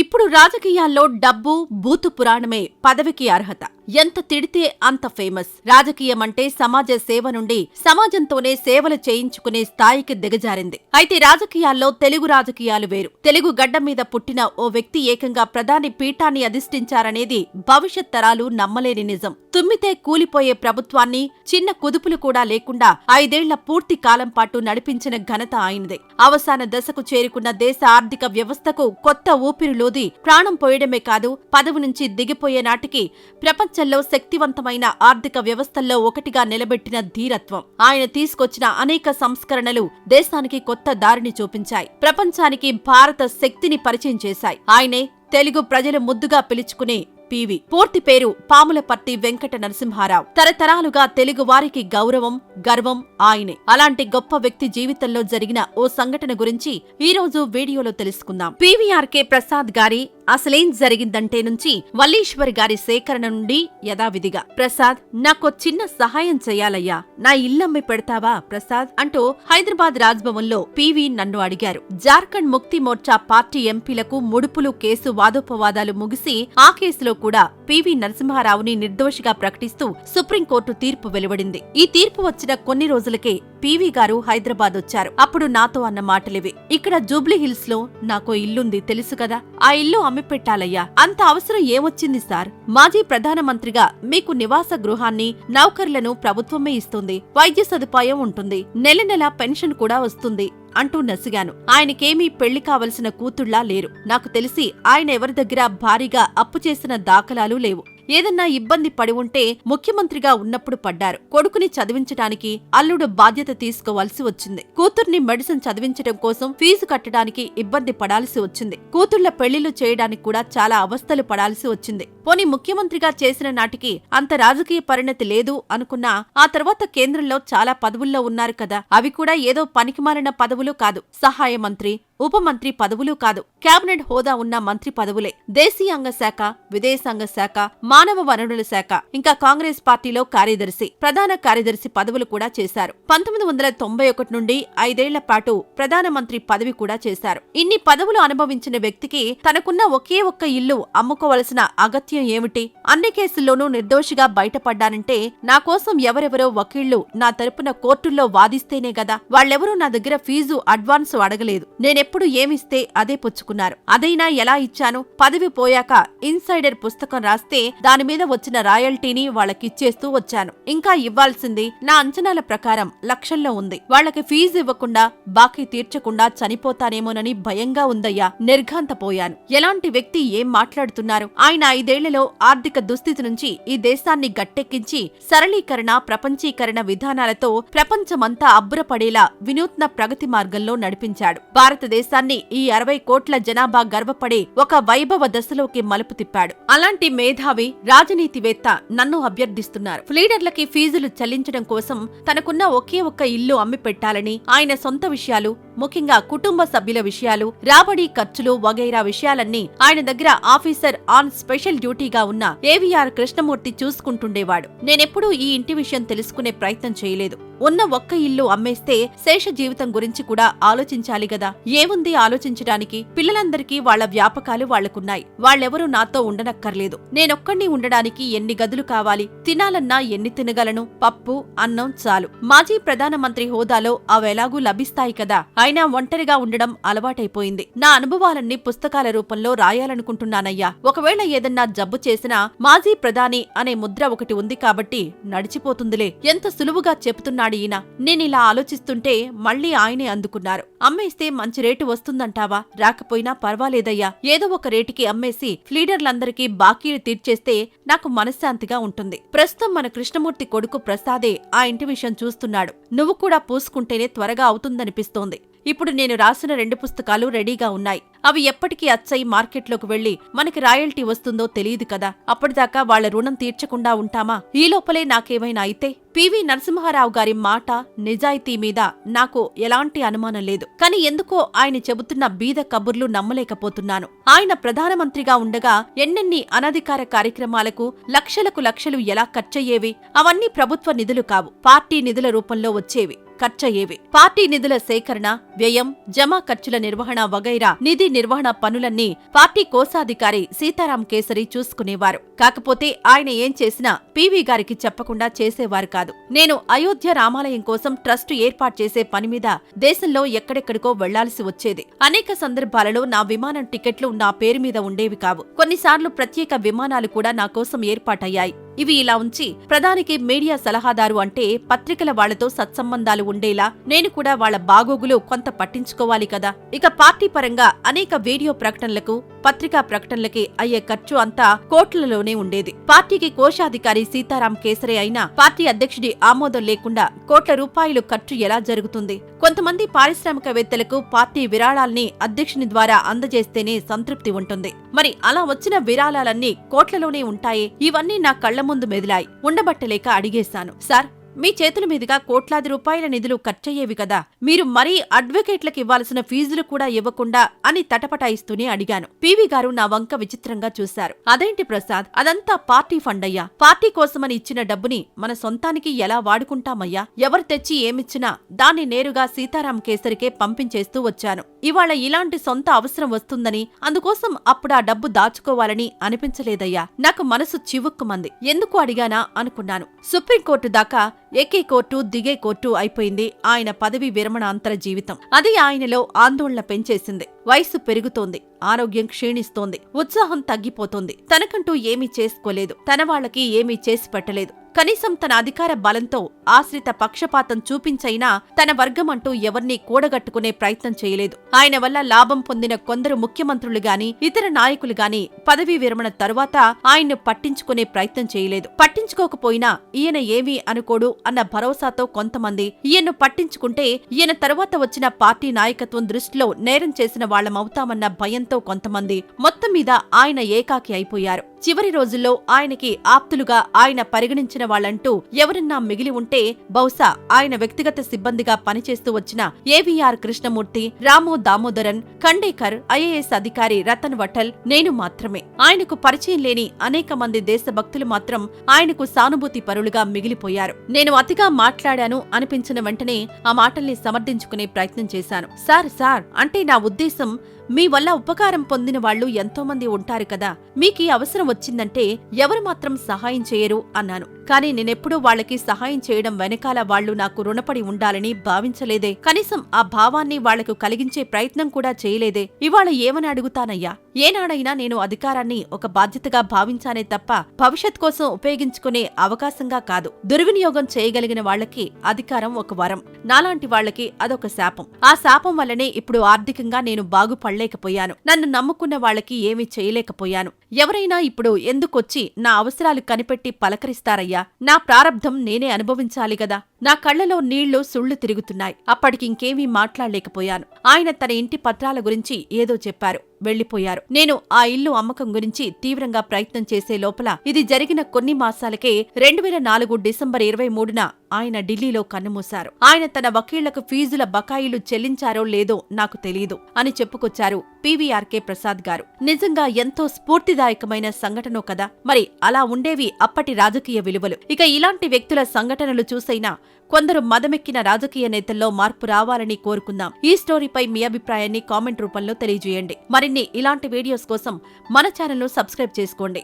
ఇప్పుడు రాజకీయాల్లో డబ్బు బూతు పురాణమే పదవికి అర్హత. ఎంత తిడితే అంత ఫేమస్. రాజకీయం అంటే సమాజ సేవ నుండి సమాజంతోనే సేవలు చేయించుకునే స్థాయికి దిగజారింది. అయితే రాజకీయాల్లో తెలుగు రాజకీయాలు వేరు. తెలుగు గడ్డ మీద పుట్టిన ఓ వ్యక్తి ఏకంగా ప్రధాని పీఠాన్ని అధిష్ఠించారనేది భవిష్యత్ తరాలు నమ్మలేని నిజం. తుమ్మితే కూలిపోయే ప్రభుత్వాన్ని చిన్న కుదుపులు కూడా లేకుండా ఐదేళ్ళ పూర్తి కాలం పాటు నడిపించిన ఘనత ఆయనదే. అవసాన దశకు చేరుకున్న దేశ ఆర్థిక వ్యవస్థకు కొత్త ఊపిరిలోది ప్రాణం పోయడమే కాదు పదవి నుంచి దిగిపోయే నాటికి ప్రపంచంలో శక్తివంతమైన ఆర్థిక వ్యవస్థల్లో ఒకటిగా నిలబెట్టిన ధీరత్వం. ఆయన తీసుకొచ్చిన అనేక సంస్కరణలు దేశానికి కొత్త దారిని చూపించాయి. ప్రపంచానికి భారత శక్తిని పరిచయం చేశాయి. ఆయనే తెలుగు ప్రజలు ముద్దుగా పిలుచుకునే పివి. పూర్తి పేరు పాములపర్తి వెంకట నరసింహారావు. తరతరాలుగా తెలుగు వారికి గౌరవం గర్వం ఆయనే. అలాంటి గొప్ప వ్యక్తి జీవితంలో జరిగిన ఓ సంఘటన గురించి ఈ రోజు వీడియోలో తెలుసుకుందాం. పీవీఆర్కే ప్రసాద్ గారి అసలేం జరిగిందంటే నుంచి వల్లీశ్వరి గారి సేకరణ నుండి యథావిధిగా ప్రసాద్ నాకో చిన్న సహాయం చేయాలయ్యా నా ఇల్లమ్మి పెడతావా ప్రసాద్? అంటూ హైదరాబాద్ రాజ్భవన్లో పివి నన్ను అడిగారు. జార్ఖండ్ ముక్తి మోర్చా పార్టీ ఎంపీలకు ముడుపులు కేసు వాదోపవాదాలు ముగిసి ఆ కేసులో కూడా పివి నరసింహారావుని నిర్దోషిగా ప్రకటిస్తూ సుప్రీంకోర్టు తీర్పు వెలువడింది. ఈ తీర్పు వచ్చిన కొన్ని రోజులకే పివి గారు హైదరాబాద్ వచ్చారు. అప్పుడు నాతో అన్న మాటలివి. ఇక్కడ జూబ్లీ హిల్స్లో నాకో ఇల్లుంది తెలుసు కదా? ఆ ఇల్లు పెట్టాలయ్యా అంత అవసరం ఏమొచ్చింది సార్? మాజీ ప్రధానమంత్రిగా మీకు నివాస గృహాన్ని నౌకర్లను ప్రభుత్వమే ఇస్తుంది. వైద్య సదుపాయం ఉంటుంది. నెల నెల పెన్షన్ కూడా వస్తుంది అంటూ నసిగాను. ఆయనకేమీ పెళ్ళి కావలసిన కూతుళ్ళా లేరు. నాకు తెలిసి ఆయన ఎవరి దగ్గర భారీగా అప్పు చేసిన దాఖలాలు లేవు. ఏదన్నా ఇబ్బంది పడి ఉంటే ముఖ్యమంత్రిగా ఉన్నప్పుడు పడ్డారు. కొడుకుని చదివించడానికి అల్లుడు బాధ్యత తీసుకోవాల్సి వచ్చింది. కూతుర్ని మెడిసిన్ చదివించడం కోసం ఫీజు కట్టడానికి ఇబ్బంది పడాల్సి వచ్చింది. కూతుళ్ళ పెళ్ళిళ్ళు చేయడానికి కూడా చాలా అవస్థలు పడాల్సి వచ్చింది. పోనీ ముఖ్యమంత్రిగా చేసిన నాటికి అంత రాజకీయ పరిణతి లేదు అనుకున్నా ఆ తర్వాత కేంద్రంలో చాలా పదవుల్లో ఉన్నారు కదా. అవి కూడా ఏదో పనికిమాలిన పదవులు కాదు. సహాయ మంత్రి ఉప మంత్రి పదవులు కాదు. కేబినెట్ హోదా ఉన్న మంత్రి పదవులే. దేశీయాంగ శాఖ విదేశాంగ శాఖ మానవ వనరుల శాఖ ఇంకా కాంగ్రెస్ పార్టీలో కార్యదర్శి ప్రధాన కార్యదర్శి పదవులు కూడా చేశారు. పంతొమ్మిది వందల తొంభై ఒకటి నుండి ఐదేళ్ళ పాటు ప్రధానమంత్రి పదవి కూడా చేశారు. ఇన్ని పదవులు అనుభవించిన వ్యక్తికి తనకున్న ఒకే ఒక్క ఇల్లు అమ్ముకోవలసిన అగత్యం ఏమిటి? అన్ని కేసుల్లోనూ నిర్దోషిగా బయటపడ్డానంటే నా కోసం ఎవరెవరో వకీళ్ళు నా తరపున కోర్టుల్లో వాదిస్తేనే గదా. వాళ్ళెవరూ నా దగ్గర ఫీజు అడ్వాన్స్ అడగలేదు. నేనెప్పుడు ఏమిస్తే అదే పుచ్చుకున్నారు. అదైనా ఎలా ఇచ్చాను? పదవి పోయాక ఇన్సైడర్ పుస్తకం రాస్తే దాని మీద వచ్చిన రాయల్టీని వాళ్ళకిచ్చేస్తూ వచ్చాను. ఇంకా ఇవ్వాల్సింది నా అంచనాల ప్రకారం లక్షల్లో ఉంది. వాళ్ళకి ఫీజు ఇవ్వకుండా బాకీ తీర్చకుండా చనిపోతానేమోనని భయంగా ఉందయ్యా. నిర్ఘాంతపోయాను. ఎలాంటి వ్యక్తి ఏం మాట్లాడుతున్నారు? ఆయన ఐదేళ్ళలో ఆర్థిక దుస్థితి నుంచి ఈ దేశాన్ని గట్టెక్కించి సరళీకరణ ప్రపంచీకరణ విధానాలతో ప్రపంచమంతా అబ్బురపడేలా వినూత్న ప్రగతి మార్గంలో నడిపించాడు. భారతదేశాన్ని ఈ అరవై కోట్ల జనాభా గర్వపడే ఒక వైభవ దశలోకి మలుపు తిప్పాడు. అలాంటి మేధావి రాజనీతివేత్త నన్ను అభ్యర్థిస్తున్నారు. లీడర్లకి ఫీజులు చెల్లించడం కోసం తనకున్న ఒకే ఒక్క ఇల్లు అమ్మి పెట్టాలని ఆయన సొంత విషయాలు ముఖ్యంగా కుటుంబ సభ్యుల విషయాలు రాబడి ఖర్చులు వగైరా విషయాలన్నీ ఆయన దగ్గర ఆఫీసర్ ఆన్ స్పెషల్ డ్యూటీగా ఉన్న ఏవిఆర్ కృష్ణమూర్తి చూసుకుంటుండేవాడు. నేనెప్పుడూ ఈ ఇంటి విషయం తెలుసుకునే ప్రయత్నం చేయలేదు. ఉన్న ఒక్క ఇల్లు అమ్మేస్తే శేష జీవితం గురించి కూడా ఆలోచించాలి గదా. ఏముంది ఆలోచించడానికి పిల్లలందరికీ వాళ్ళ వ్యాపకాలు వాళ్ళకున్నాయి వాళ్ళెవరూ నాతో ఉండనక్కర్లేదు. నేనొక్కడిని ఉండడానికి ఎన్ని గదులు కావాలి? తినాలన్నా ఎన్ని తినగలను? పప్పు అన్నం చాలు. మాజీ ప్రధానమంత్రి హోదాలో అవెలాగూ లభిస్తాయి కదా. అయినా ఒంటరిగా ఉండడం అలవాటైపోయింది. నా అనుభవాలన్నీ పుస్తకాల రూపంలో రాయాలనుకుంటున్నానయ్యా. ఒకవేళ ఏదన్నా జబ్బు చేసినా మాజీ ప్రధాని అనే ముద్ర ఒకటి ఉంది కాబట్టి నడిచిపోతుందిలే. ఎంత సులువుగా అన్నాడు ఈయన. నేనిలా ఆలోచిస్తుంటే మళ్ళీ ఆయనే అందుకున్నారు. అమ్మేస్తే మంచి రేటు వస్తుందంటావా? రాకపోయినా పర్వాలేదయ్యా. ఏదో ఒక రేటుకి అమ్మేసి ఫ్లీడర్లందరికీ బాకీలు తీర్చేస్తే నాకు మనశ్శాంతిగా ఉంటుంది. ప్రస్తుతం మన కృష్ణమూర్తి కొడుకు ప్రసాదే ఆ ఇంటి విషయం చూస్తున్నాడు. నువ్వు కూడా పూసుకుంటేనే త్వరగా అవుతుందనిపిస్తోంది. ఇప్పుడు నేను రాసిన రెండు పుస్తకాలు రెడీగా ఉన్నాయి. అవి ఎప్పటికీ అచ్చై మార్కెట్లోకి వెళ్ళి మనకి రాయల్టీ వస్తుందో తెలియదు కదా. అప్పటిదాకా వాళ్ళ రుణం తీర్చకుండా ఉంటామా? ఈ లోపలే నాకేమైనా అయితే పివి నరసింహారావు గారి మాట నిజాయితీ మీద నాకు ఎలాంటి అనుమానం లేదు. కానీ ఎందుకో ఆయన చెబుతున్న బీద కబుర్లు నమ్మలేకపోతున్నాను. ఆయన ప్రధానమంత్రిగా ఉండగా ఎన్నెన్ని అనధికార కార్యక్రమాలకు లక్షలకు లక్షలు ఎలా ఖర్చయ్యేవి? అవన్నీ ప్రభుత్వ నిధులు కావు. పార్టీ నిధుల రూపంలో వచ్చేవి. ఖర్చయ్యేవి. పార్టీ నిధుల సేకరణ వ్యయం జమా ఖర్చుల నిర్వహణ వగైరా నిధి నిర్వహణ పనులన్నీ పార్టీ కోశాధికారి సీతారాం కేసరి చూసుకునేవారు. కాకపోతే ఆయన ఏం చేసినా పీవీ గారికి చెప్పకుండా చేసేవారు కాదు. నేను అయోధ్య రామాలయం కోసం ట్రస్ట్ ఏర్పాటు చేసే పని మీద దేశంలో ఎక్కడెక్కడికో వెళ్ళాల్సి వచ్చేది. అనేక సందర్భాలలో నా విమానం టికెట్లు నా పేరు మీద ఉండేవి కావు. కొన్నిసార్లు ప్రత్యేక విమానాలు కూడా నా కోసం ఏర్పాటయ్యాయి. ఇవి ఇలా ఉంచి ప్రధానికి మీడియా సలహాదారు అంటే పత్రికల వాళ్ళతో సత్సంబంధాలు ఉండేలా నేను కూడా వాళ్ళ బాగోగులు కొంత పట్టించుకోవాలి కదా. ఇక పార్టీ పరంగా అనేక వీడియో ప్రకటనలకు పత్రికా ప్రకటనలకి అయ్యే ఖర్చు అంతా కోట్లలోనే ఉండేది. పార్టీకి కోశాధికారి సీతారాం కేసరే అయినా పార్టీ అధ్యక్షుడి ఆమోదం లేకుండా కోట్ల రూపాయలు ఖర్చు ఎలా జరుగుతుంది? కొంతమంది పారిశ్రామికవేత్తలకు పార్టీ విరాళాల్ని అధ్యక్షుని ద్వారా అందజేస్తేనే సంతృప్తి ఉంటుంది. మరి అలా వచ్చిన విరాళాలన్నీ కోట్లలోనే ఉంటాయే? ఇవన్నీ నా కళ్ళ ముందు మెదిలాయి. ఉండబట్టలేక అడిగేశాను. సార్ మీ చేతుల మీదుగా కోట్లాది రూపాయల నిధులు ఖర్చయ్యేవి కదా. మీరు మరీ అడ్వకేట్లకు ఇవ్వాల్సిన ఫీజులు కూడా ఇవ్వకుండా అని తటపటాయిస్తూనే అడిగాను. పీవీ గారు నా వంక విచిత్రంగా చూశారు. అదేంటి ప్రసాద్? అదంతా పార్టీ ఫండ్ అయ్యా పార్టీ కోసమని ఇచ్చిన డబ్బుని మన సొంతానికి ఎలా వాడుకుంటామయ్యా? ఎవరు తెచ్చి ఏమిచ్చినా దాన్ని నేరుగా సీతారాం కేసరికే పంపించేస్తూ వచ్చాను. ఇవాళ ఇలాంటి సొంత అవసరం వస్తుందని అందుకోసం అప్పుడు ఆ డబ్బు దాచుకోవాలని అనిపించలేదయ్యా. నాకు మనసు చివుక్కుమంది. ఎందుకు అడిగానా అనుకున్నాను. సుప్రీంకోర్టు దాకా ఎక్కే కోర్టు దిగే కోర్టు అయిపోయింది. ఆయన పదవి విరమణ అంతర జీవితం. అది ఆయనలో ఆందోళన పెంచేసింది. వయసు పెరుగుతోంది. ఆరోగ్యం క్షీణిస్తోంది ఉత్సాహం తగ్గిపోతోంది. తనకంటూ ఏమీ చేసుకోలేదు. తన వాళ్ళకి ఏమీ చేసి పెట్టలేదు. కనీసం తన అధికార బలంతో ఆశ్రిత పక్షపాతం చూపించైనా తన వర్గమంటూ ఎవర్నీ కూడగట్టుకునే ప్రయత్నం చేయలేదు. ఆయన వల్ల లాభం పొందిన కొందరు ముఖ్యమంత్రులు గాని ఇతర నాయకులు గాని పదవీ విరమణ తరువాత ఆయన్ను పట్టించుకునే ప్రయత్నం చేయలేదు. పట్టించుకోకపోయినా ఈయన ఏమీ అనుకోడు అన్న భరోసాతో కొంతమంది ఈయన్ను పట్టించుకుంటే ఈయన తరువాత వచ్చిన పార్టీ నాయకత్వం దృష్టిలో నేరం చేసిన వాళ్ళమవుతామన్న భయంతో కొంతమంది మొత్తం మీద ఆయన ఏకాకి అయిపోయారు. చివరి రోజుల్లో ఆయనకి ఆప్తులుగా ఆయన పరిగణించిన వాళ్ళంటూ ఎవరన్నా మిగిలి ఉంటే బహుశా ఆయన వ్యక్తిగత సిబ్బందిగా పనిచేస్తూ వచ్చిన ఏవీఆర్ కృష్ణమూర్తి రాము దామోదరన్ ఖండేకర్ ఐఏఎస్ అధికారి రతన్ వఠల్ నేను మాత్రమే. ఆయనకు పరిచయం లేని అనేక మంది దేశభక్తులు మాత్రం ఆయనకు సానుభూతి పరులుగా మిగిలిపోయారు. నేను అతిగా మాట్లాడాను అనిపించిన వెంటనే ఆ మాటల్ని సమర్థించుకునే ప్రయత్నం చేశాను. సార్ సార్ అంటే నా ఉద్దేశం మీ వల్ల ఉపకారం పొందిన వాళ్ళు ఎంతోమంది ఉంటారు కదా మీకీ అవసరం వచ్చిందంటే ఎవరు మాత్రం సహాయం చేయరు అన్నాను. కానీ నేనెప్పుడూ వాళ్ళకి సహాయం చేయడం వెనకాల వాళ్ళు నాకు రుణపడి ఉండాలని భావించలేదే. కనీసం ఆ భావాన్ని వాళ్ళకు కలిగించే ప్రయత్నం కూడా చేయలేదే. ఇవాళ ఏమని అడుగుతానయ్యా? ఏనాడైనా నేను అధికారాన్ని ఒక బాధ్యతగా భావించానే తప్ప భవిష్యత్ కోసం ఉపయోగించుకునే అవకాశంగా కాదు. దుర్వినియోగం చేయగలిగిన వాళ్ళకి అధికారం ఒక వరం. నాలాంటి వాళ్ళకి అదొక శాపం. ఆ శాపం వల్లనే ఇప్పుడు ఆర్థికంగా నేను బాగుపడలేకపోయాను. నన్ను నమ్ముకున్న వాళ్ళకి ఏమీ చేయలేకపోయాను. ఎవరైనా ఇప్పుడు ఎందుకొచ్చి నా అవసరాలు కనిపెట్టి పలకరిస్తారయ్యా? నా ప్రారంధం నేనే అనుభవించాలి గదా. నా కళ్ళలో నీళ్ళు సుళ్ళు తిరుగుతున్నాయి. అప్పటికింకేమీ మాట్లాడలేకపోయాను. ఆయన తన ఇంటి పత్రాల గురించి ఏదో చెప్పారు. వెళ్ళిపోయారు నేను ఆ ఇల్లు అమ్మకం గురించి తీవ్రంగా ప్రయత్నం చేసే లోపల ఇది జరిగిన కొన్ని మాసాలకే రెండు వేల నాలుగు డిసెంబర్ ఇరవై మూడున ఆయన ఢిల్లీలో కన్నుమూశారు. ఆయన తన వకీళ్ళకు ఫీజుల బకాయిలు చెల్లించారో లేదో నాకు తెలియదు అని చెప్పుకొచ్చారు పీవీఆర్కే ప్రసాద్ గారు. నిజంగా ఎంతో స్ఫూర్తిదాయకమైన సంఘటనో కదా. మరి అలా ఉండేవి అప్పటి రాజకీయ విలువలు ఇక ఇలాంటి వ్యక్తుల సంఘటనలు చూసైనా కొందరు మదమెక్కిన రాజకీయ నేతల్లో మార్పు రావాలని కోరుకుందాం. ఈ స్టోరీపై మీ అభిప్రాయాన్ని కామెంట్ రూపంలో తెలియజేయండి. మరిన్ని ఇలాంటి వీడియోస్ కోసం మన ఛానల్ను సబ్స్క్రైబ్ చేసుకోండి.